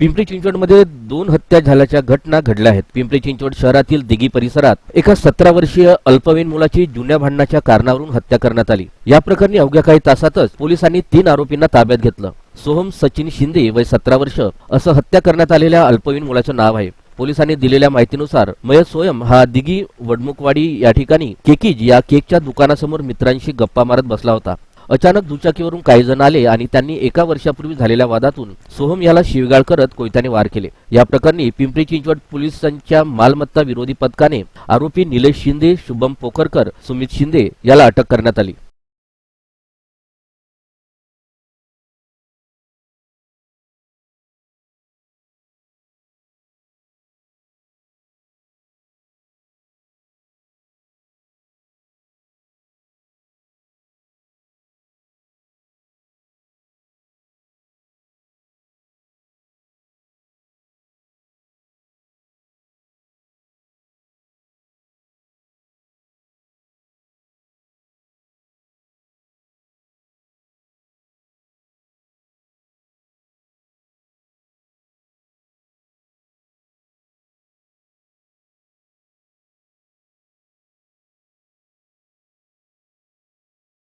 पिंपरी चिंचवडमध्ये दोन हत्या झाल्याच्या घटना घडल्या आहेत. पिंपरी चिंचवड शहरातील दिघी परिसरात एका सतरा वर्षीय अल्पवयीन मुलाची जुन्या भांडणाच्या कारणावरून हत्या करण्यात आली. या प्रकरणी अवघ्या काही तासातच पोलिसांनी तीन आरोपींना ताब्यात घेतलं. सोहम सचिन शिंदे वय सतरा वर्ष असं हत्या करण्यात आलेल्या अल्पवयीन मुलाचं नाव आहे. पोलिसांनी दिलेल्या माहितीनुसार मयत सोयम हा दिघी वडमुखवाडी या ठिकाणी केकीज या केकच्या दुकानासमोर मित्रांशी गप्पा मारत बसला होता. अचानक दुचाकीवरून काही जण आले आणि त्यांनी एका वर्षापूर्वी झालेल्या वादातून सोहम याला शिवगाळ करत कोयत्याने वार केले. या प्रकरणी पिंपरी चिंचवड पोलिसांच्या मालमत्ता विरोधी पथकाने आरोपी निलेश शिंदे शुभम पोखरकर सुमित शिंदे याला अटक करण्यात आली.